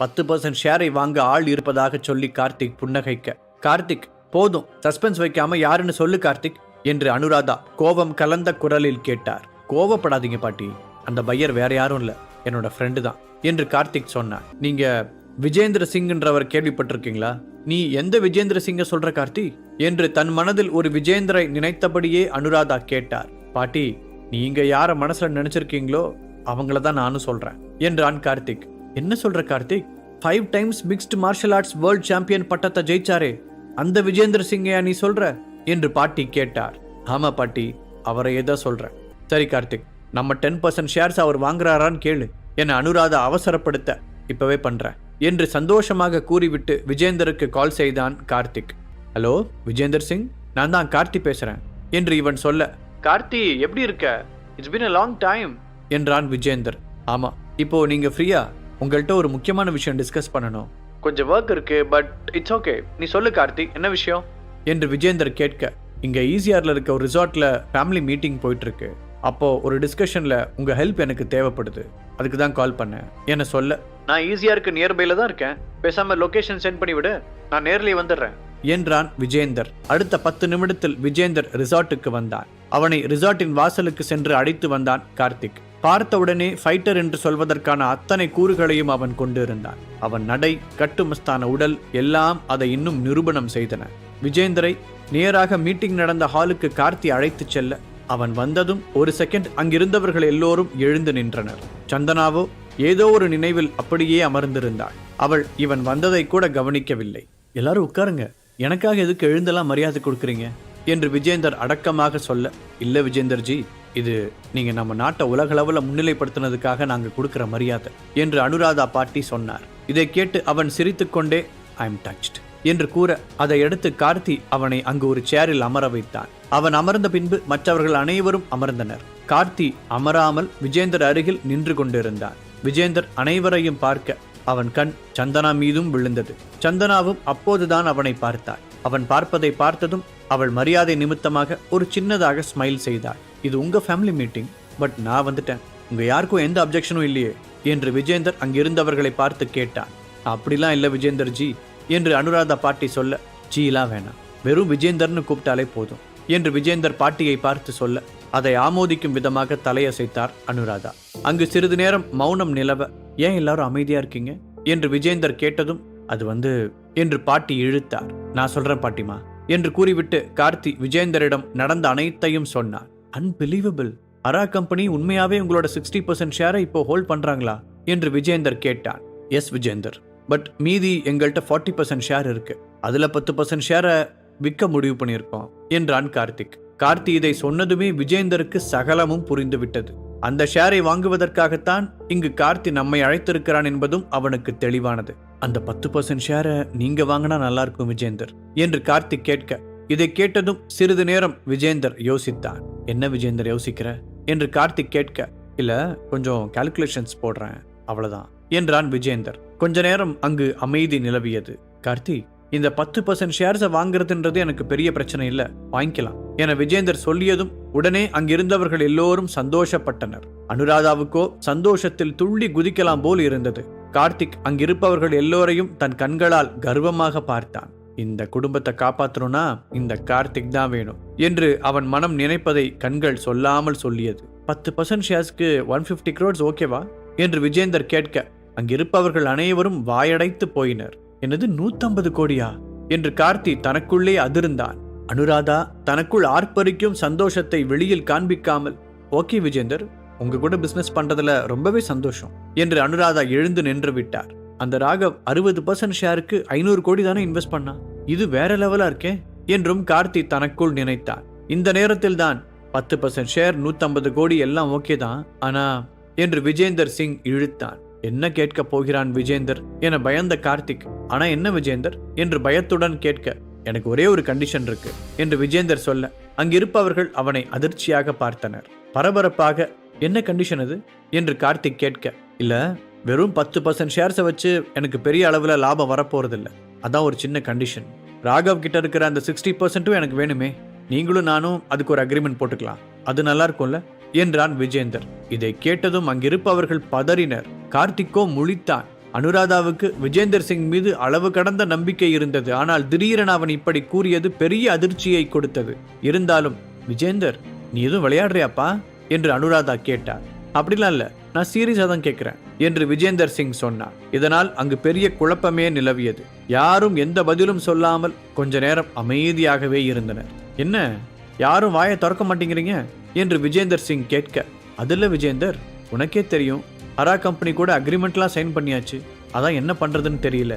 பத்து பர்சன்ட் ஷேரை வாங்க ஆள் இருப்பதாக சொல்லி கார்த்திக் புன்னகைக்க. கார்த்திக் போதும் சஸ்பென்ஸ் வைக்காம யாருன்னு சொல்லு கார்த்திக் என்று அனுராதா கோபம் கலந்த குரலில் கேட்டார். கோவப்படாதீங்க பாட்டி அந்த பையர் வேற யாரும் இல்லை என்னோட ஃப்ரெண்டு தான் என்று கார்த்திக் சொன்னார். நீங்க விஜேந்திர சிங்ன்றவர் கேள்விப்பட்டிருக்கீங்களா? நீ எந்த விஜேந்திர சிங்க சொல்ற கார்த்தி என்று தன் மனதில் ஒரு விஜேந்திரை நினைத்தபடியே அனுராதா கேட்டார். பாட்டி நீங்க யார மனசுல நினைச்சிருக்கீங்களோ அவங்கள தான் நானும் சொல்றேன் என்றான் கார்த்திக். என்ன சொல்ற Karthik? Five times mixed martial arts world champion பட்டத்தை ஜெயிச்சாரே. அந்த விஜேந்திர சிங்கையா நீ சொல்ற? என்று பாட்டி கேட்டார். ஆமா பாட்டி அவரை ஏதோ சொல்றேன். சரி கார்த்திக் நம்ம டென் பர்சன்ட் ஷேர்ஸ் அவர் வாங்குறாரான்னு கேளு. என்னை அனுராதா அவசரப்படுத்த. இப்பவே பண்றேன். என்று சந்தோஷமாக கூறிவிட்டு விஜேந்தருக்கு கால் செய்தான் கார்த்திக். ஹலோ விஜேந்தர் சிங்? நான் தான் கார்த்தி பேசுறேன். என்று இவன் சொல்ல கார்த்தி எப்படி இருக்க? It's been a long time என்றான் விஜேந்தர். ஆமா இப்போ நீங்க ஃப்ரீயா உங்கள்கிட்ட ஒரு முக்கியமான விஷயம் டிஸ்கஸ் பண்ணணும். கொஞ்சம் ஒர்க் இருக்கு பட் இட்ஸ் ஓகே நீ சொல்லு கார்த்திக் என்ன விஷயம்? என்று விஜேந்தர் கேட்க இங்க ஈசிஆர்ல இருக்க ஒரு ரிசார்ட்ல ஃபேமிலி மீட்டிங் போயிட்டு இருக்கு அப்போ ஒரு டிஸ்கஷன்ல உங்க ஹெல்ப் எனக்கு தேவைப்படுது. அதுக்கு தான் கால் பண்ணேன். என்ன சொல்ல? நான் ஈஸியாருக்கு நியர்பைல தான் இருக்கேன். பேசாம லொகேஷன் சென்ட் பண்ணி விடு. நான் நேர்லயே வந்துடுறேன். என்றான் விஜேந்தர் அடுத்த பத்து நிமிடத்தில் விஜேந்தர் ரிசார்ட்டுக்கு வந்தான். அவனை ரிசார்ட்டின் வாசலுக்கு சென்று அழைத்து வந்தான் கார்த்திக். பார்த்தவுடனே ஃபைட்டர் என்று சொல்வதற்கான அத்தனை கூறுகளையும் அவன் கொண்டிருந்தான். அவன் நடை கட்டுமஸ்தான உடல் எல்லாம் அதை இன்னும் நிரூபணம் செய்தன. விஜேந்தரை நேராக மீட்டிங் நடந்த ஹாலுக்கு கார்த்தி அழைத்துச் செல்ல அவன் வந்ததும் ஒரு செகண்ட் அங்கிருந்தவர்கள் எல்லோரும் எழுந்து நின்றனர். சந்தனாவோ ஏதோ ஒரு நினைவில் அப்படியே அமர்ந்திருந்தாள். அவள் இவன் வந்ததை கூட கவனிக்கவில்லை. எல்லாரும் உட்காருங்க. எனக்காக எதுக்கு எழுந்தெல்லாம் மரியாதை கொடுக்குறீங்க? என்று விஜேந்தர் அடக்கமாக சொல்ல இல்ல விஜேந்தர்ஜி இது நீங்கள் நம்ம நாட்டை உலகளவில் முன்னிலைப்படுத்தினதுக்காக நாங்கள் கொடுக்குற மரியாதை என்று அனுராதா பாட்டி சொன்னார். இதை கேட்டு அவன் சிரித்துக்கொண்டே ஐ எம் டச்ட் என்று கூற அதை எடுத்து கார்த்தி அவனை அங்கு ஒரு சேரில் அமர வைத்தான். அவன் அமர்ந்த பின்பு மற்றவர்கள் அனைவரும் அமர்ந்தனர். கார்த்தி அமராமல் விஜேந்தர் அருகில் நின்று கொண்டிருந்தான். விஜேந்தர் அனைவரையும் பார்க்க அவன் கண் சந்தனா மீதும் விழுந்தது. சந்தனாவும் அப்போதுதான் அவனை பார்த்தாள். அவன் பார்ப்பதை பார்த்ததும் அவள் மரியாதை நிமித்தமாக ஒரு சின்னதாக ஸ்மைல் செய்தாள். இது உங்க ஃபேமிலி மீட்டிங் பட் நான் வந்துட்டேன். உங்க யாருக்கும் எந்த அப்ஜெக்ஷனும் இல்லையே என்று விஜேந்தர் அங்கிருந்தவர்களை பார்த்து கேட்டான். அப்படிலாம் இல்லை விஜேந்தர் ஜி என்று அனுராதா பாட்டி சொல்ல ஜீலாம் வேணாம். வெறும் விஜேந்தர்னு கூப்பிட்டாலே போதும் என்று விஜேந்தர் பாட்டியை பார்த்து சொல்ல அதை ஆமோதிக்கும் விதமாக தலையசைத்தார் அனுராதா. அங்கு சிறிது நேரம் மௌனம் நிலவ ஏன் எல்லாரும் அமைதியா இருக்கீங்க? என்று விஜேந்தர் கேட்டதும் அது வந்து என்று பாட்டி இழுத்தார். நான் சொல்றேன் பாட்டிமா என்று கூறிவிட்டு கார்த்தி விஜேந்தரிடம் நடந்த அனைத்தையும் சொன்னார் அன்பிலீவபிள் அரா கம்பெனி உண்மையாவே உங்களோட சிக்ஸ்டி பர்சன்ட் ஷேரை இப்போ ஹோல்ட் பண்றாங்களா? என்று விஜேந்தர் கேட்டான். எஸ் விஜேந்தர் பட் மீதி எங்கள்கிட்ட ஃபார்ட்டி பர்சன்ட் ஷேர் இருக்கு. அதுல பத்து பர்சன்ட் ஷேரை விற்க முடிவு பண்ணியிருக்கோம் என்றான் கார்த்திக். கார்த்தி இதை சொன்னதுமே விஜேந்தருக்கு சகலமும் புரிந்துவிட்டது அந்த ஷேரை வாங்குவதற்காகத்தான் இங்கு கார்த்தி நம்மை அழைத்திருக்கிறான் என்பதும் அவனுக்கு தெளிவானது. அந்த பத்து பர்சன்ட் ஷேரை நீங்க வாங்கினா நல்லா இருக்கும் விஜேந்தர் என்று கார்த்திக் கேட்க இதை கேட்டதும் சிறிது நேரம் விஜேந்தர் யோசித்தான் என்ன விஜேந்தர் யோசிக்கிற? என்று கார்த்திக் கேட்க இல்ல கொஞ்சம் கால்குலேஷன்ஸ் போடுறேன் அவ்வளவுதான் என்றான் விஜேந்தர். கொஞ்ச நேரம் அங்கு அமைதி நிலவியது. கார்த்தி இந்த பத்து பர்சன்ட் ஷேர்ஸை வாங்குறதுன்றது எனக்கு பெரிய பிரச்சனை இல்ல வாங்கிக்கலாம் என விஜேந்தர் சொல்லியதும் உடனே அங்கிருந்தவர்கள் எல்லோரும் சந்தோஷப்பட்டனர். அனுராதாவுக்கோ சந்தோஷத்தில் துள்ளி குதிக்கலாம் போல் இருந்தது. கார்த்திக் அங்கிருப்பவர்கள் எல்லோரையும் தன் கண்களால் கர்வமாக பார்த்தான். இந்த குடும்பத்தை காப்பாத்தணும்னா இந்த கார்த்திக் தான் வேணும் என்று அவன் மனம் நினைப்பதை கண்கள் சொல்லாமல் சொல்லியது. பத்து பர்சன்ட் ஷேர்ஸ்க்கு ஒன் பிப்டி க்ரோட்ஸ் ஓகேவா என்று விஜேந்தர் கேட்க அங்கிருப்பவர்கள் அனைவரும் வாயடைத்து போயினர். என்னது நூத்தம்பது கோடியா? என்று கார்த்தி தனக்குள்ளே அதிர்ந்தான். அனுராதா தனக்குள் ஆர்ப்பரிக்கும் சந்தோஷத்தை வெளியில் காண்பிக்காமல். ஓகே விஜேந்தர். உங்க கூட பிசினஸ் பண்றதுல ரொம்பவே சந்தோஷம் என்று அனுராதா எழுந்து நின்று விட்டார். அந்த ராகவ் அறுபது பர்சன்ட் ஷேருக்கு ஐநூறு கோடி தானே இன்வெஸ்ட் பண்ணா? இது வேற லெவலா இருக்கே என்றும் கார்த்தி தனக்குள் நினைத்தான் இந்த நேரத்தில் தான் பத்து பர்சன்ட் ஷேர் நூத்தம்பது கோடி எல்லாம் ஓகே தான் ஆனா என்று விஜேந்தர் சிங் இழுத்தான் என்ன கேட்க போகிறான் விஜேந்தர் என பயந்த கார்த்திக். ஆனா என்ன விஜேந்தர் என்று பயத்துடன் கேட்க எனக்கு ஒரே ஒரு கண்டிஷன் இருக்கு என்று விஜேந்தர் சொல்ல அங்கிருப்பவர்கள் அவனை அதிர்ச்சியாக பார்த்தனர். பரபரப்பாக என்ன கண்டிஷன் அது என்று கார்த்திக் கேட்க இல்லை வெறும் பத்து பர்சன்ட் ஷேர்ஸை வச்சு எனக்கு பெரிய அளவில் லாபம் வரப்போகிறதில்ல அதான் ஒரு சின்ன கண்டிஷன் ராகவ் கிட்ட இருக்கிற அந்த சிக்ஸ்டி பர்சன்ட்டும் எனக்கு வேணுமே. நீங்களும் நானும் அதுக்கு ஒரு அக்ரிமெண்ட் போட்டுக்கலாம். அது நல்லா இருக்கும்ல என்றான் விஜேந்தர். இதை கேட்டதும் அங்கிருப்பவர்கள் பதறினர். கார்த்திக்கோ முழித்தான். அனுராதாவுக்கு விஜேந்தர் சிங் மீது அளவு கடந்த நம்பிக்கை இருந்தது. ஆனால் திடீரென அவன் இப்படி கூறியது பெரிய அதிர்ச்சியை கொடுத்தது. இருந்தாலும் விஜேந்தர் நீ எதுவும் விளையாடுறியாப்பா? என்று அனுராதா கேட்டார். அப்படிலாம் இல்ல நான் சீரியஸாக தான் கேட்கிறேன் என்று விஜேந்தர் சிங் சொன்னார். இதனால் அங்கு பெரிய குழப்பமே நிலவியது. யாரும் எந்த பதிலும் சொல்லாமல் கொஞ்ச நேரம் அமைதியாகவே இருந்தனர். என்ன யாரும் வாயை திறக்க மாட்டேங்கிறீங்க? என்று விஜேந்தர் சிங் கேட்க அதில் விஜேந்தர் உனக்கே தெரியும் ஹரா கம்பெனி கூட அக்ரிமெண்ட்லாம் சைன் பண்ணியாச்சு அதான் என்ன பண்ணுறதுன்னு தெரியல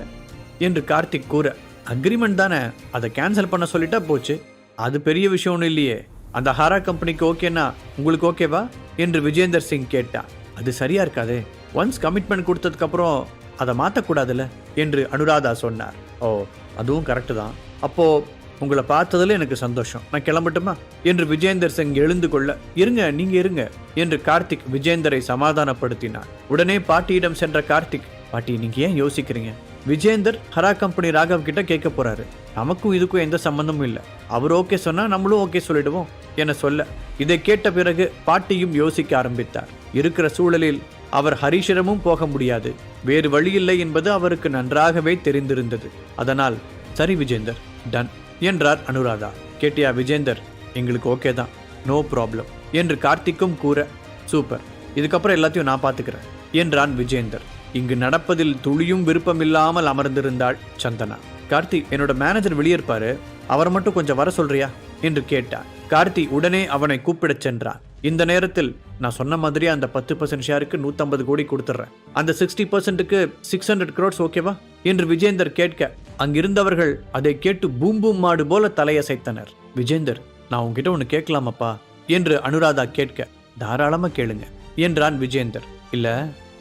என்று கார்த்திக் கூற அக்ரிமெண்ட் தானே அதை கேன்சல் பண்ண சொல்லிட்டா போச்சு அது பெரிய விஷயம் ஒன்றும் இல்லையே. அந்த ஹாரா கம்பெனிக்கு ஓகேனா உங்களுக்கு ஓகேவா? என்று விஜேந்தர் சிங் கேட்டான். அது சரியா இருக்காதே. ஒன்ஸ் கமிட்மெண்ட் கொடுத்ததுக்கப்புறம் அதை மாற்றக்கூடாதுல்ல என்று அனுராதா சொன்னார். ஓ அதுவும் கரெக்டு தான். அப்போ உங்களை பார்த்ததுல எனக்கு சந்தோஷம். நான் கிளம்பட்டுமா? என்று விஜேந்தர் சிங் எழுந்து கொள்ள இருங்க நீங்க இருங்க என்று கார்த்திக் விஜேந்தரை சமாதானப்படுத்தினார். உடனே பாட்டியிடம் சென்ற கார்த்திக் பாட்டி நீங்க ஏன் யோசிக்கிறீங்க? விஜேந்தர் ஹரா கம்பெனி ராகவ் கிட்ட கேட்க போறாரு. நமக்கும் இதுக்கும் எந்த சம்பந்தமும் இல்லை. அவர் ஓகே சொன்னால் நம்மளும் ஓகே சொல்லிடுவோம். என சொல்ல இதை கேட்ட பிறகு பாட்டியும் யோசிக்க ஆரம்பித்தார். இருக்கிற சூழலில் அவர் ஹரிஷிடமும் போக முடியாது. வேறு வழியில்லை என்பது அவருக்கு நன்றாகவே தெரிந்திருந்தது. அதனால் சரி விஜேந்தர் டன் என்றார் அனுராதா. கேட்டியா விஜேந்தர் எங்களுக்கு ஓகே தான். நோ ப்ராப்ளம் என்று கார்த்திக்கும் கூற சூப்பர். இதுக்கப்புறம் எல்லாத்தையும் நான் பார்த்துக்கிறேன் என்றான் விஜேந்தர். இங்கு நடப்பதில் துளியும் விருப்பமில்லாமல் அமர்ந்திருந்தாள் சந்தனா. கார்த்தி என்னோட மேனேஜர் வெளியே இருப்பாரு அவரை மட்டும் கொஞ்சம் வர சொல்றியா? என்று கேட்டார். கார்த்தி உடனே அவனை கூப்பிடச் சென்றான் இந்த நேரத்தில் நான் சொன்ன மாதிரி அந்த பத்து பர்சன்ட் ஷேருக்கு நூற்றம்பது கோடி கொடுத்துட்றேன் அந்த சிக்ஸ்டி பர்சன்ட்டுக்கு சிக்ஸ் ஹண்ட்ரட் க்ரோட்ஸ் ஓகேவா என்று விஜேந்தர் கேட்க அங்கிருந்தவர்கள் அதை கேட்டு பூம் பூம் மாடு போல தலையசைத்தனர். விஜேந்தர் நான் உங்ககிட்ட ஒன்று கேட்கலாமப்பா? என்று அனுராதா கேட்க தாராளமாக கேளுங்க என்றான் விஜேந்தர். இல்லை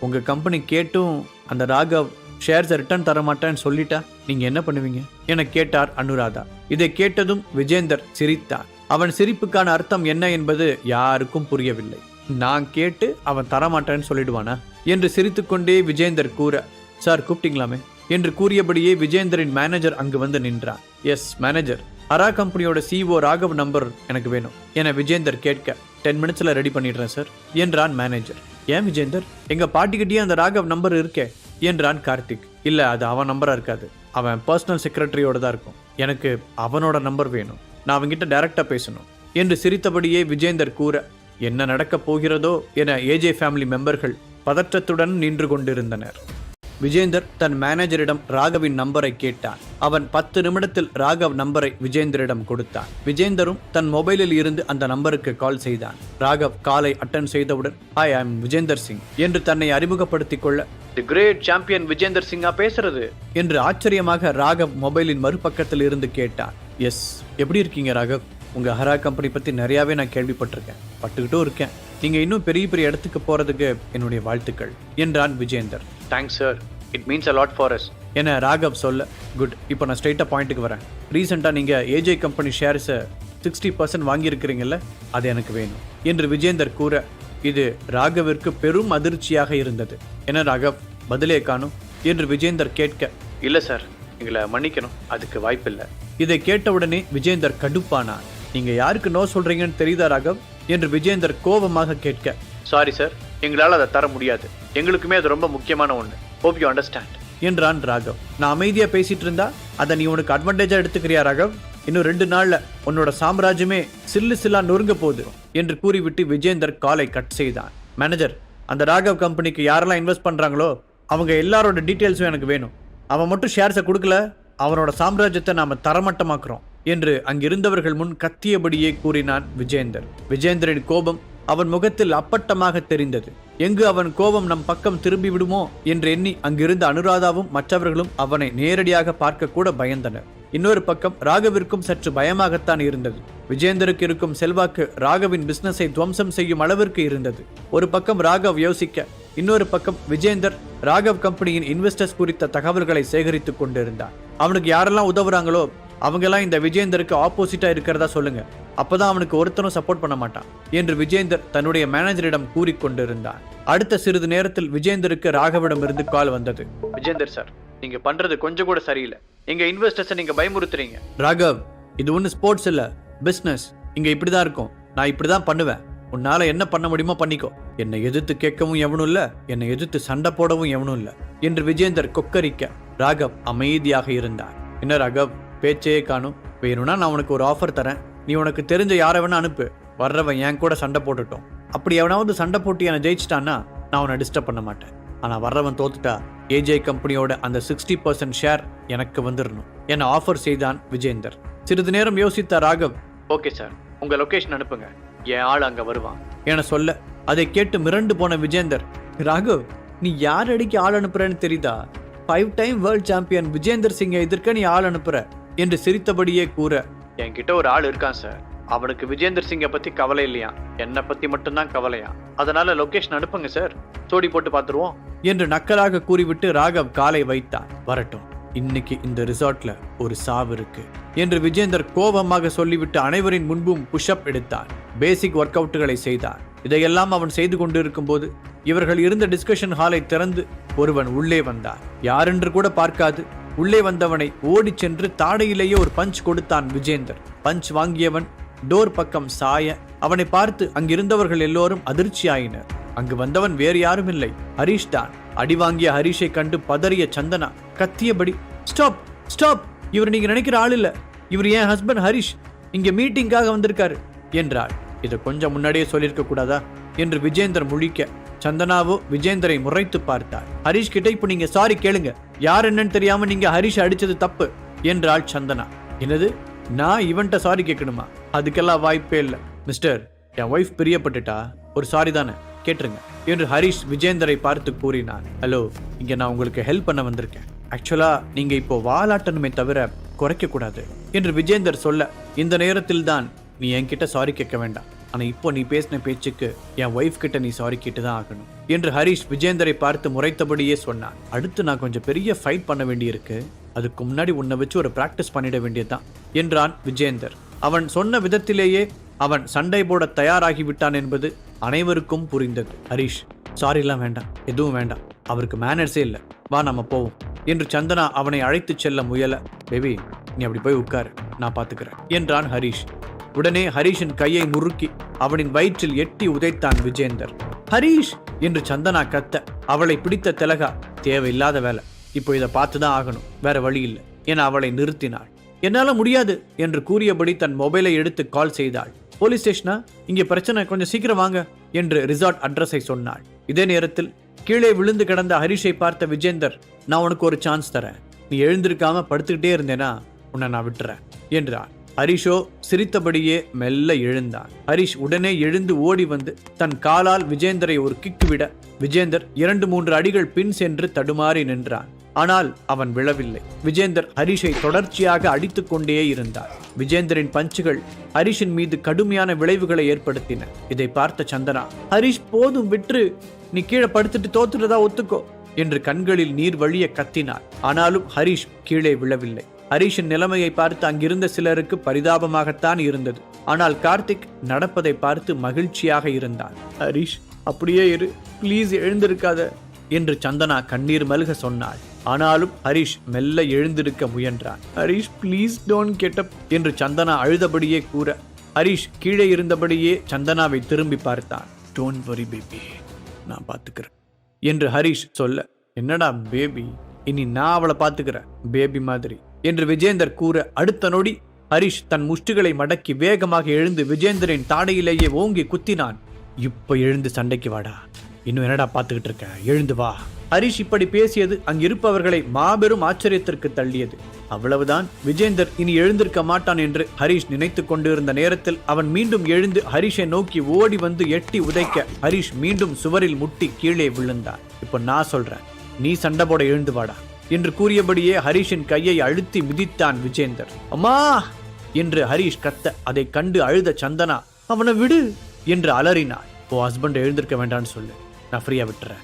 உங்கள் கம்பெனி கேட்டும் அந்த ராகவ் ஷேர்ஸை ரிட்டர்ன் தர மாட்டேன்னு சொல்லிட்டா நீங்கள் என்ன பண்ணுவீங்க? என கேட்டார் அனுராதா. இதை கேட்டதும் விஜேந்தர் சிரித்தான் அவன் சிரிப்புக்கான அர்த்தம் என்ன என்பது யாருக்கும் புரியவில்லை. நான் கேட்டு அவன் தரமாட்டேன்னு சொல்லிடுவானா? என்று சிரித்துக்கொண்டே விஜேந்தர் கூற சார் கூப்பிட்டீங்களாமே? என்று கூறியபடியே விஜேந்தரின் மேனேஜர் அங்கு வந்து நின்றான் எஸ் மேனேஜர் அரா கம்பெனியோட சிஓ ராகவ் நம்பர் எனக்கு வேணும். என விஜேந்தர் கேட்க டென் மினிட்ஸ்ல ரெடி பண்ணிடுறேன் சார் என்றான் மேனேஜர் ஏன் விஜேந்தர்? எங்க பாட்டிக்கிட்டேயே அந்த ராகவ் நம்பர் இருக்கே. என்றான் கார்த்திக். இல்லை அது அவன் நம்பராக இருக்காது. அவன் பர்சனல் செக்ரட்டரியோட தான் இருக்கும். எனக்கு அவனோட நம்பர் வேணும். நான் அவன்கிட்ட டைரக்டாக பேசணும். என்று சிரித்தபடியே விஜேந்தர் கூற என்ன நடக்கப் போகிறதோ என ஏஜே ஃபேமிலி மெம்பர்கள் பதற்றத்துடன் நின்று கொண்டிருந்தனர். விஜேந்தர் தன் மேனேஜரிடம் ராகவின் நம்பரை கேட்டான். அவன் பத்து நிமிடத்தில் ராகவ் நம்பரை விஜேந்தரிடம் கொடுத்தான். விஜேந்தரும் தன் மொபைலில் இருந்து அந்த நம்பருக்கு கால் செய்தான். ராகவ் காலை அட்டன் செய்தவுடன் hi I am Vijender Singh என்று தன்னை அறிமுகப்படுத்திக் கொள்ள தி கிரேட் சாம்பியன் விஜேந்தர் சிங்கா பேசுறது? என்று ஆச்சரியமாக ராகவ் மொபைலின் மறுபக்கத்தில் இருந்து கேட்டான் எஸ் எப்படி இருக்கீங்க ராகவ்? உங்க ஹரா கம்பெனி பத்தி நிறையாவே நான் கேள்விப்பட்டிருக்கேன். பட்டுக்கிட்டும் இருக்கேன். நீங்க இன்னும் பெரிய பெரிய இடத்துக்கு போறதுக்கு என்னுடைய வாழ்த்துக்கள் என்றான் Vijender. Thanks sir it means a lot for us என ராகவ் சொல்ல குட் இப்போ நான் ஸ்ட்ரைட்டாக பாயிண்ட்டுக்கு வரேன். ரீசெண்டாக நீங்கள் ஏஜே கம்பெனி ஷேர்ஸை சிக்ஸ்டி பர்சன்ட் வாங்கியிருக்கிறீங்கல்ல அது எனக்கு வேணும். என்று விஜேந்தர் கூற இது ராகவிற்கு பெரும் அதிர்ச்சியாக இருந்தது. என்ன ராகவ் பதிலே காணும் என்று விஜேந்தர் கேட்க இல்லை சார் எங்களை மன்னிக்கணும் அதுக்கு வாய்ப்பில்லை. இதை கேட்டவுடனே விஜேந்தர் கடுப்பானார். நீங்க யாருக்கு நோ சொல்றீங்கன்னு தெரியுதா ராகவ்? என்று விஜேந்தர் கோபமாக கேட்க சாரி சார் எங்களால் அதை தர முடியாது. எங்களுக்குமே அது ரொம்ப முக்கியமான ஒன்று ஹோப் யூ அண்டர்ஸ்டாண்ட் என்றான் ராகவ். நான் அமைதியாக பேசிட்டு இருந்தா அதை நீ உனக்கு அட்வான்டேஜாக எடுத்துக்கிறியா ராகவ்? இன்னும் ரெண்டு நாள்ல உன்னோட சாம்ராஜ்யமே சில்லு சில்லா நொறுங்க போகுது என்று கூறிவிட்டு விஜேந்தர் காலை கட் செய்தான். மேனேஜர் அந்த ராகவ் கம்பெனிக்கு யாரெல்லாம் இன்வெஸ்ட் பண்றாங்களோ அவங்க எல்லாரோட டீட்டெயில்ஸும் எனக்கு வேணும். அவன் மட்டும் ஷேர்ஸை கொடுக்கல அவனோட சாம்ராஜ்யத்தை நாம் தரமட்டமாக்குறோம் என்று அங்கிருந்தவர்கள் முன் கத்தியபடியே கூறினான் விஜேந்தர் விஜேந்தரின் கோபம் அவன் முகத்தில் அப்பட்டமாக தெரிந்தது. எங்கு அவன் கோபம் நம் பக்கம் திரும்பி விடுமோ என்று எண்ணி அங்கிருந்த அனுராதாவும் மற்றவர்களும் அவனை நேரடியாக பார்க்க கூட பயந்தனர். இன்னொரு பக்கம் ராகவிற்கும் சற்று பயமாகத்தான் இருந்தது. விஜேந்தருக்கு இருக்கும் செல்வாக்கு ராகவின் பிசினஸை துவம்சம் செய்யும் அளவிற்கு இருந்தது. ஒரு பக்கம் ராகவ் யோசிக்க இன்னொரு பக்கம் விஜேந்தர் ராகவ் கம்பெனியின் இன்வெஸ்டர்ஸ் குறித்த தகவல்களை சேகரித்துக் கொண்டிருந்தார் அவனுக்கு யாரெல்லாம் உதவுறாங்களோ அவங்கெல்லாம் இந்த விஜேந்தருக்கு ஆப்போசிட்டா இருக்கிறதா சொல்லுங்க. அப்பதான் அவனுக்கு ஒருத்தனும் சப்போர்ட் பண்ண மாட்டான் என்று விஜேந்தர் தன்னுடைய மேனேஜரிடம் கூறிக்கொண்டிருந்தான் அடுத்த சிறிது நேரத்தில் விஜேந்தருக்கு ராகவிடம் இருந்து கால் வந்தது. விஜேந்தர் சார் நீங்க பண்றது கொஞ்சம் கூட சரியில்லை. எங்க இன்வெஸ்டர்ஸை நீங்க பயமுறுத்துறீங்க. ராகவ் இது ஒன்றும் ஸ்போர்ட்ஸ் இல்ல பிசினஸ் இங்க இப்படிதான் இருக்கும். நான் இப்படிதான் பண்ணுவேன். உன்னால என்ன பண்ண முடியுமோ பண்ணிக்கோ. என்னை எதிர்த்து கேட்கவும் எவனும் இல்ல என்னை எதிர்த்து சண்டை போடவும் எவனும் இல்ல. என்று விஜேந்தர் கொக்கரிக்க ராகவ் அமைதியாக இருந்தார். என்ன ராகவ் பேச்சையே காணும். வேணும்னா நான் உனக்கு ஒரு ஆஃபர் தரேன். நீ உனக்கு தெரிஞ்ச யாரை வேணா அனுப்பு. வர்றவன் என் கூட சண்டை போட்டுட்டோம். அப்படி எவனாவது சண்டை போட்டு என்னை ஜெயிச்சிட்டான்னா நான் உன்னை டிஸ்டர்ப் பண்ண மாட்டேன். ஆனா வர்றவன் தோத்துட்டா ஏஜே கம்பெனியோட அந்த சிக்ஸ்டி பர்சன்ட் ஷேர் எனக்கு வந்துடணும் என ஆஃபர் செய்தான் விஜேந்தர். சிறிது நேரம் யோசித்த ராகவ் ஓகே சார் உங்க லொகேஷன் அனுப்புங்க. என் ஆள் அங்க வருவான். என சொல்ல அதை கேட்டு மிரண்டு போன விஜேந்தர் ராகவ் நீ யார் அடிக்க ஆள் அனுப்புறன்னு தெரியுதா? Five time world champion Vijender சிங்கை எதிர்க்க நீ ஆள் அனுப்புற? என்று சிரித்தபடியே கூற என்கிட்ட ஒரு ஆள் இருக்கான் சார் அவனுக்கு விஜேந்தர் சிங்கை பற்றி கவலை இல்லையா? என்னை பற்றி மட்டும்தான் கவலையா? அதனால லொகேஷன் அனுப்புங்க சார். ஜோடி போட்டு பார்த்துருவோம். என்று நக்கலாக கூறிவிட்டு ராகவ் காலை வைத்தான் வரட்டும் இன்னைக்கு இந்த ரிசார்ட்ல ஒரு சாவு இருக்கு என்று விஜேந்தர் கோபமாக சொல்லிவிட்டு அனைவரின் முன்பும் புஷ்அப் எடுத்தான் பேசிக் ஒர்க் அவுட்டுகளை செய்தான் இதையெல்லாம் அவன் செய்து கொண்டிருக்கும் போது இவர்கள் இருந்த டிஸ்கஷன் ஹாலை திறந்து ஒருவன் உள்ளே வந்தான் யாரென்று கூட பார்க்காது. உள்ளே வந்தவனை ஓடிச் சென்று தாடையிலேயே ஒரு பஞ்ச் கொடுத்தான் விஜேந்தர். பஞ்ச் வாங்கியவன் டோர் பக்கம் சாய அவனை பார்த்து அங்கிருந்தவர்கள் எல்லோரும் அதிர்ச்சியாயினர். அங்கு வந்தவன் வேறு யாரும் இல்லை. ஹரீஷ் தான். அடி வாங்கிய ஹரிஷை கண்டு பதறிய சந்தனா கத்தியபடி ஸ்டாப் ஸ்டாப்! இவர் நீங்க நினைக்கிற ஆள் இல்ல. இவர் என் ஹஸ்பண்ட் ஹரிஷ். இங்க மீட்டிங்காக வந்திருக்காரு என்றாள். இதை கொஞ்சம் முன்னாடியே சொல்லியிருக்க கூடாதா? என்று விஜேந்தர் முழிக்க சந்தனாவோ விஜேந்தரை முறைத்து பார்த்தார் ஹரீஷ் கிட்ட இப்ப நீங்க சாரி கேளுங்க. யார் என்னன்னு தெரியாம நீங்க ஹரிஷ் அடிச்சது தப்பு என்றாள் சந்தனா. என்னது? நான் இவன்ட்ட சாரி கேட்கணுமா? அதுக்கெல்லாம் வாய்ப்பே இல்லை. மிஸ்டர் என் ஒய்ஃப் பிரியப்பட்டுட்டா? ஒரு சாரி தானே. கேட்டுருங்க. என்று ஹரிஷ் விஜேந்தரை பார்த்து கூறினார் ஹலோ இங்க நான் உங்களுக்கு ஹெல்ப் பண்ண வந்திருக்கேன். ஆக்சுவலா நீங்க இப்போ வாலாட்டணுமே தவிர குறைக்க கூடாது. என்று விஜேந்தர் சொல்ல இந்த நேரத்தில் தான் நீ என்கிட்ட சாரி கேட்க வேண்டாம். ஆனா இப்போ நீ பேசின பேச்சுக்கு என் ஒய்ஃப் கிட்ட நீ சாரி கேட்டு தான் ஆகணும். என்று ஹரிஷ் விஜேந்தரை பார்த்து முறைத்தபடியே சொன்னான். அடுத்து நான் கொஞ்சம் பெரிய ஃபைட் பண்ண வேண்டியிருக்கு. அதுக்கு முன்னாடி உன்னை வச்சு ஒரு பிராக்டிஸ் பண்ணிட வேண்டியதுதான் என்றான் விஜேந்தர். அவன் சொன்ன விதத்திலேயே அவன் சண்டை போட தயாராகி விட்டான் என்பது அனைவருக்கும் புரிந்தது. ஹரிஷ் சாரிலாம் வேண்டாம் எதுவும் வேண்டாம். அவருக்கு மேனர்ஸே இல்லை. வா நம்ம போவோம். என்று சந்தனா அவனை அழைத்துச் செல்ல முயல பேபி நீ அப்படி போய் உட்காரு நான் பார்த்துக்கிறேன் என்றான் ஹரிஷ். உடனே ஹரீஷின் கையை முறுக்கி அவனின் வயிற்றில் எட்டி உதைத்தான் விஜேந்தர். ஹரீஷ்! என்று சந்தனா கத்த அவளை பிடித்த திலகா தேவையில்லாத வேலை. இப்போ இதை பார்த்து தான் ஆகணும். வேற வழி இல்லை. என அவளை நிறுத்தினாள். என்னால முடியாது என்று கூறியபடி தன் மொபைலை எடுத்து கால் செய்தாள். போலீஸ் ஸ்டேஷனா இங்கே பிரச்சனை கொஞ்சம் சீக்கிரம் வாங்க என்று ரிசார்ட் அட்ரஸை சொன்னாள். இதே நேரத்தில் கீழே விழுந்து கிடந்த ஹரிஷை பார்த்த விஜேந்தர் நான் உனக்கு ஒரு சான்ஸ் தரேன். நீ எழுந்திருக்காம படுத்துக்கிட்டே இருந்தேனா? உன்னை நான் விட்டுறேன் என்றார். ஹரிஷோ சிரித்தபடியே மெல்ல எழுந்தான். ஹரிஷ் உடனே எழுந்து ஓடி வந்து தன் காலால் விஜேந்தரை ஒரு கிக்கு விட விஜேந்தர் இரண்டு மூன்று அடிகள் பின் சென்று தடுமாறி நின்றான். ஆனால் அவன் விழவில்லை. விஜேந்தர் ஹரிஷை தொடர்ச்சியாக அடித்துக் கொண்டே இருந்தார். விஜேந்தரின் பஞ்சுகள் ஹரிஷின் மீது கடுமையான விளைவுகளை ஏற்படுத்தின. இதை பார்த்த சந்தனா ஹரிஷ் போதும் விற்று நீ கீழே படுத்துட்டு தோத்துறதா ஒத்துக்கோ என்று கண்களில் நீர் வழிய கத்தினார். ஆனாலும் ஹரிஷ் கீழே விழவில்லை. ஹரிஷின் நிலைமையை பார்த்து அங்கிருந்த சிலருக்கு பரிதாபமாகத்தான் இருந்தது. ஆனால் கார்த்திக் நடப்பதை பார்த்து மகிழ்ச்சியாக இருந்தான் ஹரிஷ் அப்படியே இரு. ப்ளீஸ் எழுந்திருக்காத என்று சந்தனா கண்ணீர் மல்க சொன்னாள். ஆனாலும் ஹரிஷ் மெல்ல எழுந்திருக்க முயன்றான். ஹரிஷ் ப்ளீஸ் டோன்ட் கெட்டப் என்று சந்தனா அழுதபடியே கூற ஹரிஷ் கீழே இருந்தபடியே சந்தனாவை திரும்பி பார்த்தான். டோன்ட் வரி பேபி நான் பார்த்துக்கிறேன் என்று ஹரிஷ் சொல்ல என்னடா பேபி இனி நான் அவளை பார்த்துக்கிறேன் பேபி மாதிரி என்று விஜேந்தர் கூற அடுத்த நொடி ஹரிஷ் தன் முஷ்டிகளை மடக்கி வேகமாக எழுந்து விஜேந்தரின் தாடையிலேயே ஓங்கி குத்தினான். இப்ப எழுந்து சண்டைக்கு வாடா. இன்னும் என்னடா பார்த்துக்கிட்டு இருக்க? எழுந்து வா. ஹரிஷ் இப்படி பேசியது அங்கிருப்பவர்களை மாபெரும் ஆச்சரியத்திற்கு தள்ளியது. அவ்வளவுதான் விஜேந்தர் இனி எழுந்திருக்க மாட்டான் என்று ஹரிஷ் நினைத்து கொண்டிருந்த நேரத்தில் அவன் மீண்டும் எழுந்து ஹரிஷை நோக்கி ஓடி வந்து எட்டி உதைக்க ஹரிஷ் மீண்டும் சுவரில் முட்டி கீழே விழுந்தான். இப்போ நான் சொல்றேன். நீ சண்டை போட எழுந்து வாடா. என்று கூறியபடியே ஹரிஷின் கையை அழுத்தி மிதித்தான் விஜேந்தர். அம்மா! என்று ஹரிஷ் கத்த அதை கண்டு அழுத சந்தனா அவனை விடு என்று அலறினாள் ஓ ஹஸ்பண்ட் எழுந்திருக்க வேண்டாம்னு சொல்லு. நான் ஃப்ரீயாக விட்டுறேன்.